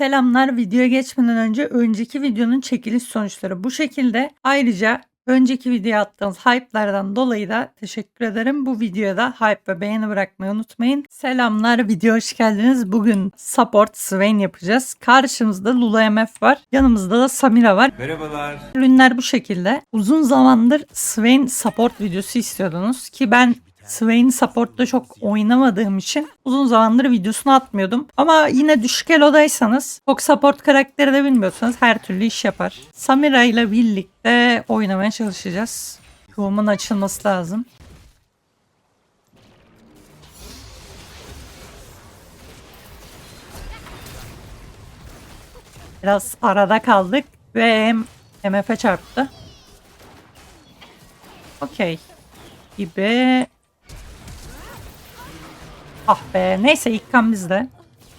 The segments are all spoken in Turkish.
Selamlar. Videoya geçmeden önce önceki videonun çekiliş sonuçları bu şekilde. Ayrıca önceki videoya attığınız hype'lardan dolayı da teşekkür ederim. Bu videoya da hype ve beğeni bırakmayı unutmayın. Selamlar. Video hoş geldiniz. Bugün support Swain yapacağız. Karşımızda Lula MF var. Yanımızda da Samira var. Merhabalar. Ürünler bu şekilde. Uzun zamandır Swain support videosu istiyordunuz ki ben Swain support'ta çok oynamadığım için uzun zamandır videosunu atmıyordum. Ama yine düşük elodaysanız, çok support karakteri de bilmiyorsanız her türlü iş yapar. Samira ile birlikte oynamaya çalışacağız. Q'umun açılması lazım. Biraz arada kaldık ve MF'e çarptı. Okey. Gibi. Ah be. Neyse ilk kan bizde.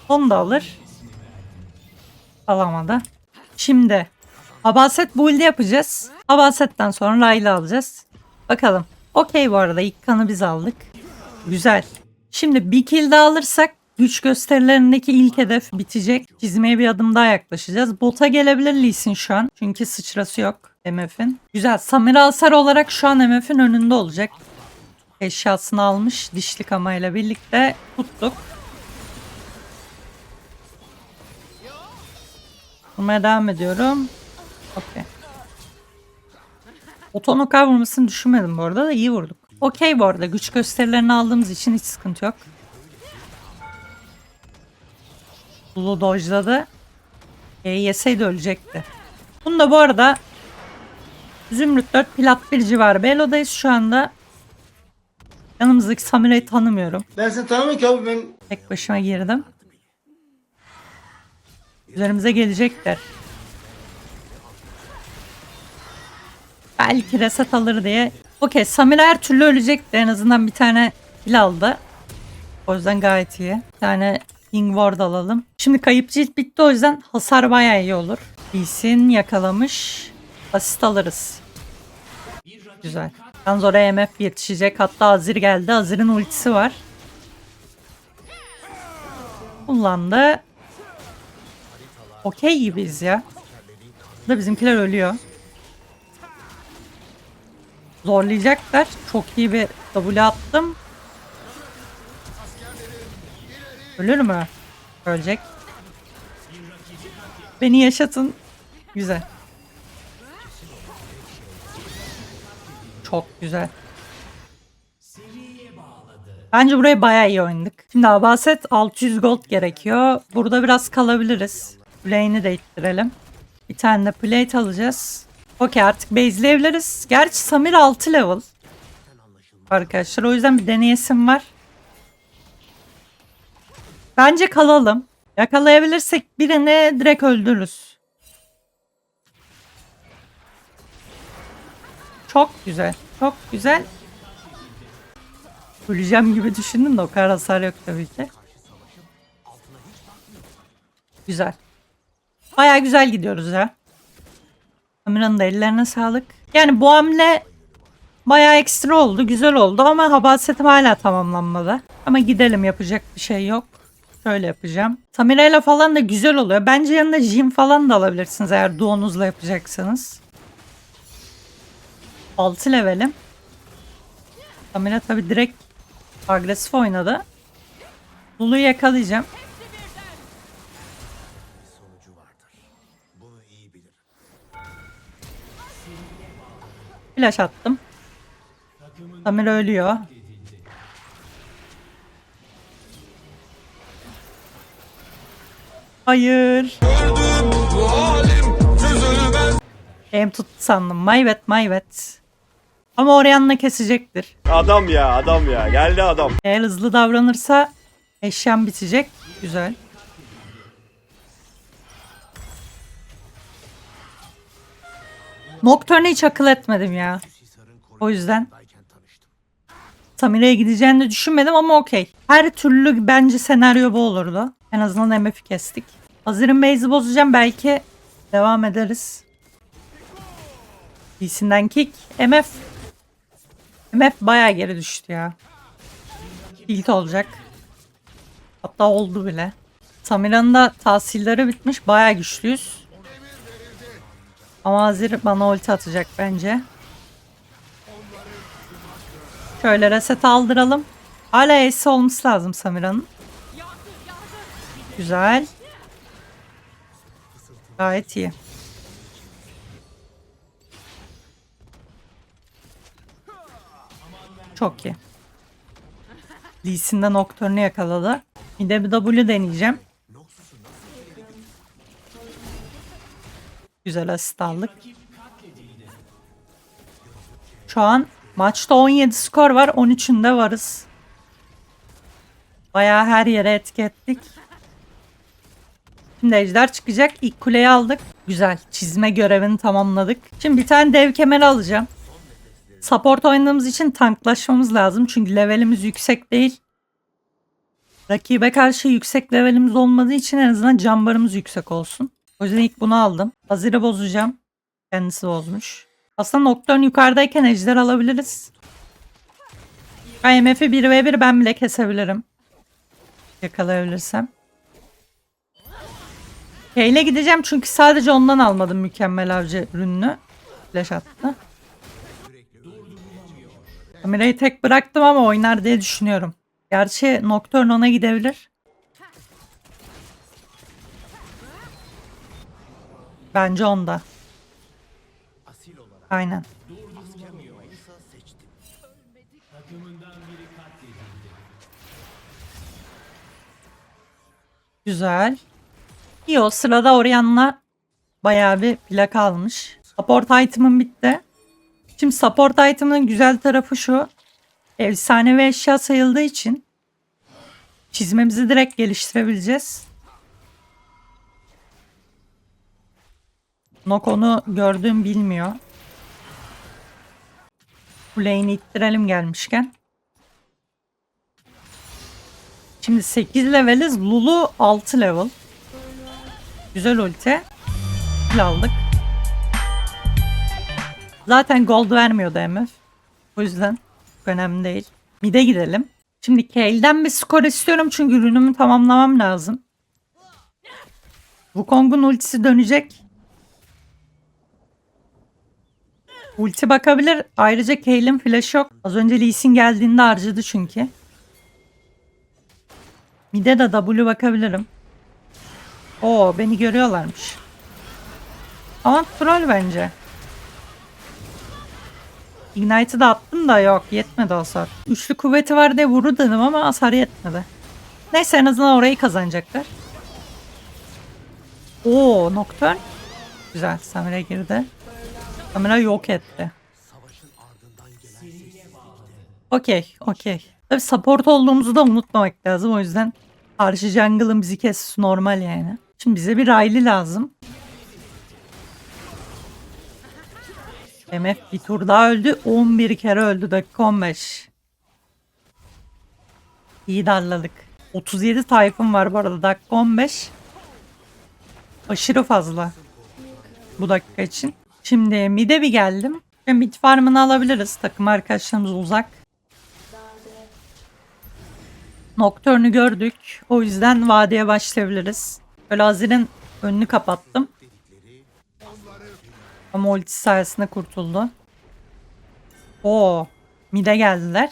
Onu da alır. Alamadı. Şimdi. Abaset build'i yapacağız. Abaset'ten sonra Layla alacağız. Bakalım. Okey bu arada ilk kanı biz aldık. Güzel. Şimdi bir kill daha alırsak güç gösterilerindeki ilk hedef bitecek. Çizmeye bir adım daha yaklaşacağız. Bota gelebilir Lee Sin şu an. Çünkü sıçrası yok MF'in. Güzel. Samira Asar olarak şu an MF'in önünde olacak. Eşyasını almış dişli kamayla birlikte tuttuk. Vurmaya devam ediyorum. Okey. Otonoka vurmasını düşünmedim bu arada da iyi vurduk. Okey bu arada güç gösterilerini aldığımız için hiç sıkıntı yok. Lulu dojladı. E, yeseydi ölecekti. Bunu da bu arada Zümrüt 4 plat 1 civarı Belo'dayız şu anda. Yanımızdaki Samira'yı tanımıyorum. Ben seni tanımıyorum ki abi ben Tek başıma girdim. Üzerimize gelecekler. Belki reset alır diye. Okey Samira her türlü ölecekti. En azından bir tane kill aldı. O yüzden gayet iyi. Bir tane King Ward alalım. Şimdi kayıp cilt bitti o yüzden hasar bayağı iyi olur. Bilsin yakalamış. Asist alırız. Güzel. Yalnız oraya MF yetişecek. Hatta Azir geldi. Azir'in ultisi var. Kullandı. Okey gibiyiz ya. Da bizimkiler ölüyor. Zorlayacaklar. Çok iyi bir W attım. Ölür mü? Ölecek. Beni yaşatın. Güzel. Çok güzel. Bence burayı bayağı iyi oynadık. Şimdi Abaset 600 gold gerekiyor. Burada biraz kalabiliriz. Lane'i de ittirelim. Bir tane de plate alacağız. Okey artık base'leyebiliriz. Gerçi Samir 6 level. Arkadaşlar o yüzden bir deneyesim var. Bence kalalım. Yakalayabilirsek birini direkt öldürürüz. Çok güzel. Çok güzel. Öleceğim gibi düşündüm de o kadar hasar yok tabii ki. Güzel. Baya güzel gidiyoruz ya. Amira'nın da ellerine sağlık. Yani bu hamle baya ekstra oldu. Güzel oldu ama habasetim hala tamamlanmadı. Ama gidelim yapacak bir şey yok. Şöyle yapacağım. Tamira'yla falan da güzel oluyor. Bence yanında Jim falan da alabilirsiniz eğer duonuzla yapacaksanız. 6 levelim. Tamira tabi direkt agresif oynadı. Lulu'yu yakalayacağım. Flash attım. Tamira ölüyor. Hayır. Em tuttu sandım. Mayvet mayvet. Ama Orianna kesecektir. Adam ya adam ya geldi adam. Eğer hızlı davranırsa eşyam bitecek. Güzel. Nocturne'ı hiç akıl etmedim ya. O yüzden Samire'ye gideceğini de düşünmedim ama okey. Her türlü bence senaryo bu olurdu. En azından MF'i kestik. Hazırın base'i bozacağım. Belki devam ederiz. İyisinden kick. MF. MF bayağı geri düştü ya. İlk olacak. Hatta oldu bile. Samira'nın da tahsilleri bitmiş. Bayağı güçlüyüz. Ama Azir bana ulti atacak bence. Şöyle reset aldıralım. Hala Ace olması lazım Samira'nın. Güzel. Gayet iyi. Çok iyi. Lee Sin de Nocturne'u yakaladı. Bir de bir W deneyeceğim. Güzel asist aldık. Şu an maçta 17 skor var. 13'ünde varız. Bayağı her yere etki. Şimdi ejder çıkacak. İlk kuleyi aldık. Güzel. Çizme görevini tamamladık. Şimdi bir tane dev kemer alacağım. Support oynadığımız için tanklaşmamız lazım. Çünkü levelimiz yüksek değil. Rakibe karşı yüksek levelimiz olmadığı için en azından cambarımız yüksek olsun. O yüzden ilk bunu aldım. Hazire bozacağım. Kendisi bozmuş. Aslında Nocturne yukarıdayken ejder alabiliriz. IMF'i 1v1 ben bile kesebilirim. Yakalayabilirsem. Kayle gideceğim çünkü sadece ondan almadım mükemmel avcı ürününü. Flash attı. Kamerayı tek bıraktım ama oynar diye düşünüyorum. Gerçi Nocturne ona gidebilir. Bence onda. Aynen. Güzel. İyi o sırada Orianna bayağı bir plak almış. Support item'ım bitti. Şimdi support item'ın güzel tarafı şu. Efsanevi eşya sayıldığı için çizmemizi direkt geliştirebileceğiz. Nok onu gördüğüm bilmiyor. Kuleyi ittirelim gelmişken. Şimdi 8 leveliz. Lulu 6 level. Güzel ulti. Aldık. Zaten gold vermiyordu MF. O yüzden çok önemli değil. Mid'e gidelim. Şimdi Kale'den bir skor istiyorum çünkü ürünümü tamamlamam lazım. Wukong'un ultisi dönecek. Ulti bakabilir. Ayrıca Kale'in flash yok. Az önce Lee Sin geldiğinde harcadı çünkü. Mid'e de W bakabilirim. Oo beni görüyorlarmış. Ama troll bence. Ignite'ı da attım da yok yetmedi hasar. Üçlü kuvveti var diye vuru dedim ama hasar yetmedi. Neyse en azından orayı kazanacaklar. Oo Nocturne. Güzel Samira girdi. Samira yok etti. Okey okey. Tabi support olduğumuzu da unutmamak lazım o yüzden karşı jungle'ın bizi kes normal yani. Şimdi bize bir Riley lazım. MF bir tur daha öldü. 11 kere öldü dakika 15. İyi darladık. 37 tayfım var bu arada dakika 15. Aşırı fazla. Bu dakika için. Şimdi mid'e bir geldim. Mid farmını alabiliriz. Takım arkadaşlarımız uzak. Nocturne'ü gördük. O yüzden vadeye başlayabiliriz. Böyle Azir'in önünü kapattım. Ama ulti sayesinde kurtuldu. Oo, mide geldiler.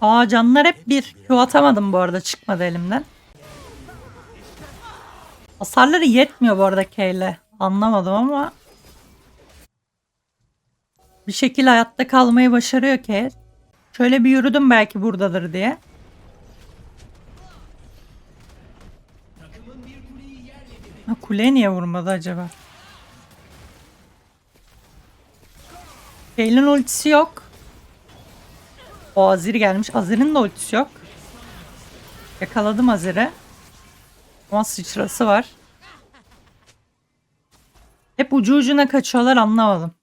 Aa canlar hep bir. Q atamadım bu arada çıkmadı elimden. Hasarları yetmiyor bu arada K'yle. Anlamadım ama. Bir şekilde hayatta kalmayı başarıyor K. Şöyle bir yürüdüm belki buradadır diye. Ha, kuleye niye vurmadı acaba? Kaylin ultisi yok. O Azir gelmiş. Azir'in de ultisi yok. Yakaladım Azir'i. Ama sıçrası var. Hep ucu ucuna kaçıyorlar anlamadım.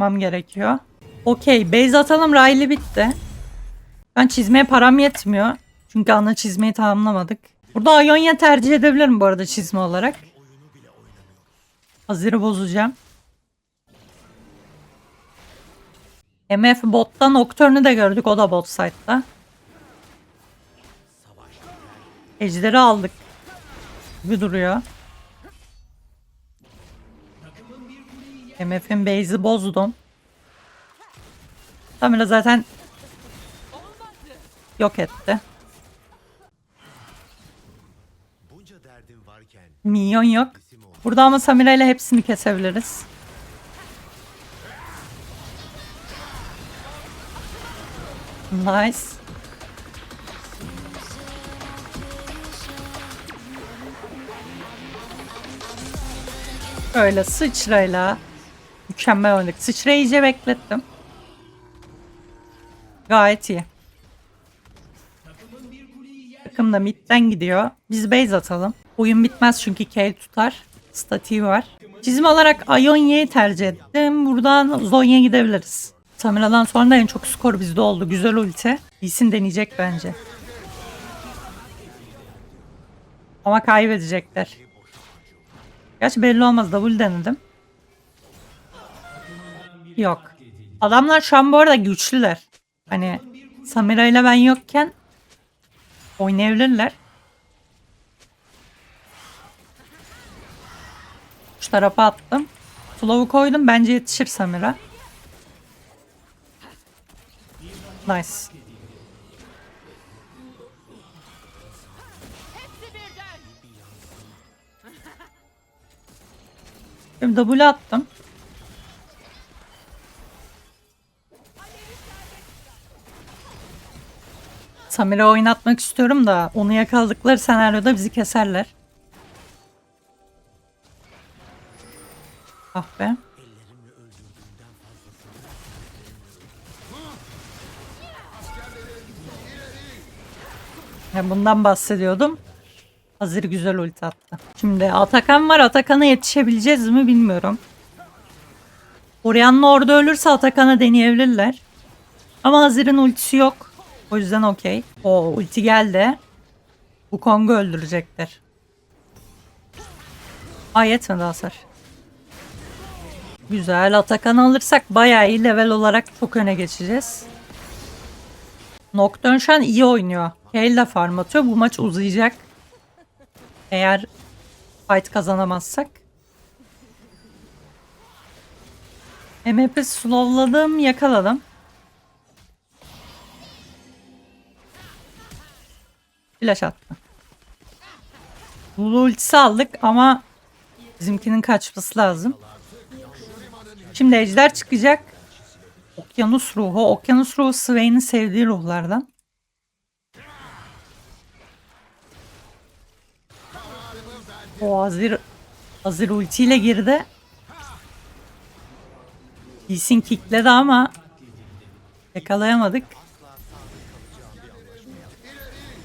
Çıkmam gerekiyor. Okey base atalım Riley bitti. Ben çizmeye param yetmiyor. Çünkü ana çizmeyi tamamlamadık. Burada Ionia tercih edebilirim bu arada çizme olarak. Hazırı bozacağım. MF botta Nocturne'ü de gördük. O da bot side'da. Ejderi aldık. Gibi duruyor. MF'in base'i bozdum. Tamira zaten yok etti. Minyon yok. Burada ama Samira ile hepsini kesebiliriz. Nice. Öyle sıçrayla mükemmel oynadık. Sıçrayı iyice beklettim. Gayet iyi. Takım da midden gidiyor. Biz base atalım. Oyun bitmez çünkü Kale tutar. Statiği var. Çizim olarak Ionia'yı tercih ettim. Buradan Zonya'ya gidebiliriz. Tamira'dan sonra da en çok skor bizde oldu. Güzel ulti. İyisin deneyecek bence. Ama kaybedecekler. Gerçi belli olmaz. W denedim. Yok. Adamlar şu an bu arada güçlüler. Hani Samira ile ben yokken oynayabilirler. Şu tarafa attım. Slow'u koydum. Bence yetişir Samira. Nice. Şimdi W attım. Samira oynatmak istiyorum da onu yakaladıkları senaryoda bizi keserler. Ah be. Ya bundan bahsediyordum. Hazır güzel ulti attı. Şimdi Atakan var. Atakan'a yetişebileceğiz mi bilmiyorum. Orianna orada ölürse Atakan'a deneyebilirler. Ama Hazır'ın ultisi yok. O yüzden okey. O ulti geldi. Bu Kong'u öldürecekler. Aa yetmedi hasar. Güzel. Atakan alırsak bayağı iyi level olarak çok öne geçeceğiz. Nocturne iyi oynuyor. De farm atıyor. Bu maç uzayacak. Eğer fight kazanamazsak. MHP slowladım, yakaladım. Flash attı. Lulu ultisi aldık ama bizimkinin kaçması lazım. Şimdi ejder çıkacak. Okyanus ruhu. Okyanus ruhu Swain'in sevdiği ruhlardan. O Azir Azir ultiyle girdi. Lee'sin kickledi ama yakalayamadık.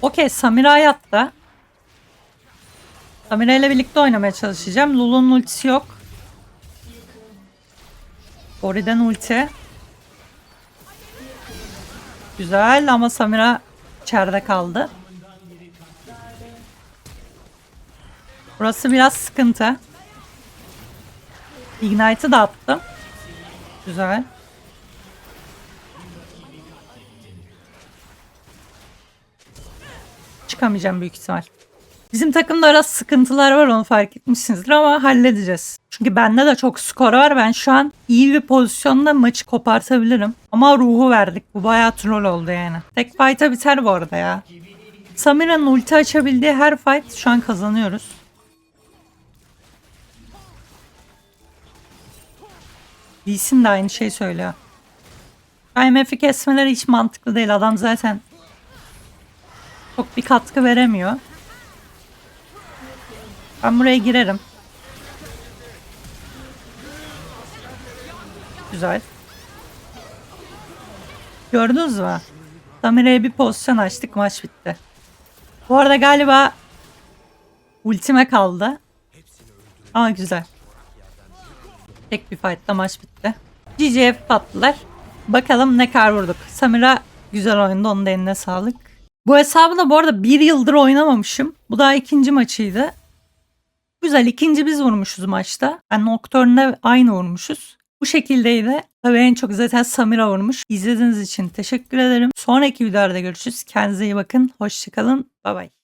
Okey Samira hayatta. Samira ile birlikte oynamaya çalışacağım. Lulu'nun ultisi yok. Ori'den ulti. Güzel ama Samira içeride kaldı. Burası biraz sıkıntı. Ignite'ı da attım. Güzel. Çıkamayacağım büyük ihtimal. Bizim takımda biraz sıkıntılar var onu fark etmişsinizdir ama halledeceğiz. Çünkü bende de çok skor var. Ben şu an iyi bir pozisyonda maçı kopartabilirim. Ama ruhu verdik. Bu bayağı troll oldu yani. Tek fight'a biter bu arada ya. Samira'nın ulti açabildiği her fight şu an kazanıyoruz. Lee Sin de aynı şey söylüyor. IMF'i kesmeleri hiç mantıklı değil. Adam zaten çok bir katkı veremiyor. Ben buraya girerim. Güzel. Gördünüz mü? Samira'ya bir pozisyon açtık maç bitti. Bu arada galiba ultime kaldı. Ama güzel. Tek bir fight'ta maç bitti. GGF pattılar. Bakalım ne kadar vurduk. Samira güzel oynadı. Onun da eline sağlık. Bu hesabı da bu arada bir yıldır oynamamışım. Bu daha ikinci maçıydı. Güzel ikinci biz vurmuşuz maçta. Ben Nocturne'le aynı vurmuşuz. Bu şekildeydi. Tabii en çok zaten Samira vurmuş. İzlediğiniz için teşekkür ederim. Sonraki videolarda görüşürüz. Kendinize iyi bakın. Hoşçakalın. Bay bay.